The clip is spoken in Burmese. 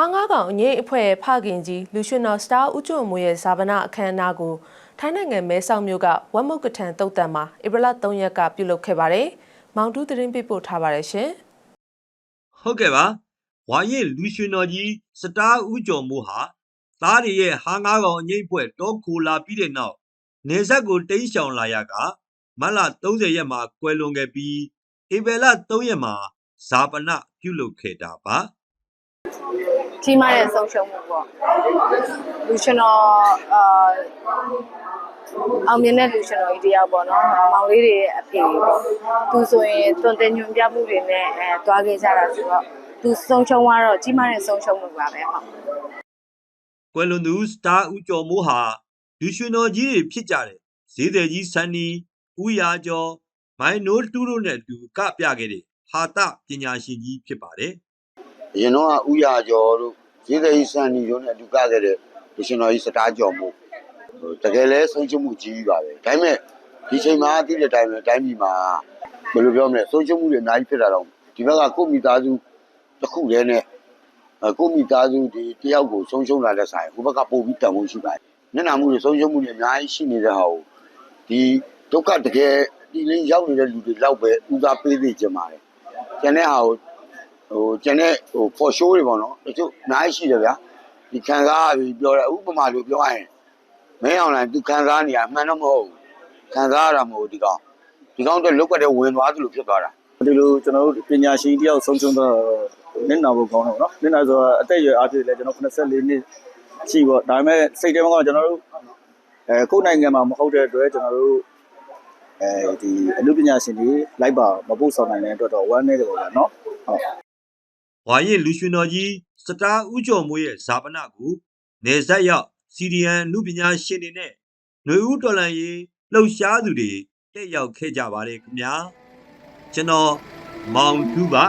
ဟာငါးကောင်အငိမ့်အဖွဲ့ရဲ့ဖခင်ကြီးလူရှင်တော်စတာဦးကျော်မိုးရဲ့ဇာပနာအခမ်းအနားကိုထိုင်းနိုင်ငံမဲဆောက်မြို့ကဝမ်မုတ်ကထန်တုတ်တန်မှာဧပြီလ3ရက်ကပြုလုပ်ခဲ့ပါတယ်။မောင်တူးသတင်းပေးပို့ထားပါတယ်ရှင်။ဟုတ်ကဲ့ပါဝါရင်လူရွှေတော်ကြီးစတားဦးကျော်မိုးဟာသားရရဲ့ဟာငါးကောင်အငိမ့်ဖွဲ့တောခိုလာပြီးတဲ့နောက်နေဆက်ကိုတိမ်းရှောင်လာရကမတ်လ30ရက်မှာကွယ်လွန်ခဲ့ပြီးဧပြီလ3ရက်မှာဇာပနပြုလုပ်ခဲ့တာပါ ကြီးမားတဲ့ဆုံးရှုံးမှုပေါ့လူရှင်တော်အာအောင်မြင်တဲ့လူရှင်တော်ကြီးတယောက်ပေါ့နော်မောင်လေးတွေရဲ့အဖေပေါ့သူဆိုရင်တွန်တင်ညွန်ပြမှုတွေနဲ့အဲတွားခဲ့ကြတာဆိုတော့သူဆုံးရှုံးသွားတော့ကြီးမားတဲ့ဆုံးရှုံးမှုပါပဲဟုတ်ကွယ်လွန်သူစတားဦးကျော်မိုးဟာလူရွှေတော်ကြီးတွေဖြစ်ကြတယ်ဈေးသည်ကြီးစန်းနီဦးရာကျော်မိုင်းနိုးတူးတို့နဲ့အတူကပြခဲ့တဲ့ဟာတပညာရှင်ကြီးဖြစ်ပါတယ်အရင်တော့ကဥရကျော်တို့ ဈေးသည်စံနီတို့နဲ့အတူကခဲ့တဲ့လူရှင်တော်ကြီးစတားကျော်မို့ဟိုတကယ်လဲဆုံးချုံမှုကြီးပါပဲဒါပေမဲ့ဒီချိန်မှာသိတဲ့အတိုင်းပဲတိုင်းပြည်မှာဘယ်လိုပြောမလဲဆုံးချုံမှုတွေအများကြီးဖြစ်လာတော့ဒီဘက်ကကိုယ့်မိသားစုတစ်ခုတည်းနဲ့အဲကိုယ့်မိသားစုဒီတယောက်ကိုဆုံးရှုံးလာတဲ့ဆိုင်ဟိုဘက်ကပို့ပြီးတန်ဖို့ရှိပါတယ်မျက်နှာမှုတွေဆုံးရှုံးမှုတွေအများကြီးရှိနေတဲ့ဟာကိုဒီဒုက္ခတကယ်ဒီလင်းရောက်နေတဲ့လူတွေလောက်ပဲဦးစားပေးသိကြပါတယ်ကျန်တဲ့ဟာကို ဟိုကျန်တဲ့ဟို for show တွေပေါ့နော်တချို့အများကြီးရှိတယ်ဗျာဒီခံစားပြီးပြောတယ်ဥပမာလိုပြောရရင်မင်းအောင်လိုင်းသူခံစားနေရအမှန်တော့မဟုတ်ဘူးခံစားရတာမဟုတ်ဘူးဒီကောင်ဒီကောင်တော့လုတ်ကတဲ့ဝင်သွားသလိုဖြစ်သွားတာဒီလိုကျွန်တော်တို့ပညာရှင်တယောက်ဆုံးရှုံးတော့နင့်နာဖို့ကောင်းတယ်ပေါ့နော်နင့်နာဆိုတော့အသက်အရွယ်အားဖြင့်လည်းကျွန်တော်84နှစ်ရှိပေါ့ဒါပေမဲ့စိတ်ထဲမှာကကျွန်တော်တို့အဲကိုယ်နိုင်ငံမှာမဟုတ်တဲ့အတွက်ကျွန်တော်တို့အဲဒီအမှုပညာရှင်တွေလိုက်ပါမပို့ဆောင်နိုင်တဲ့အတွက်တော့ဝမ်းနေတယ်ပေါ့ဗျာနော်ဟုတ် ဝါရင်လူရွှေတော်ကြီးစတားဦးကျော်မိုးရဲ့ဇာပနကိုနေဆက်ရောက်စီဒီအန်လူပညာရှင်တွေနဲ့ຫນွေဦးတော်လန်ရေးလှုပ်ရှားသူတွေတက်ရောက်ခဲ့ကြပါတယ်ခင်ဗျာကျွန်တော်မောင်သူပါ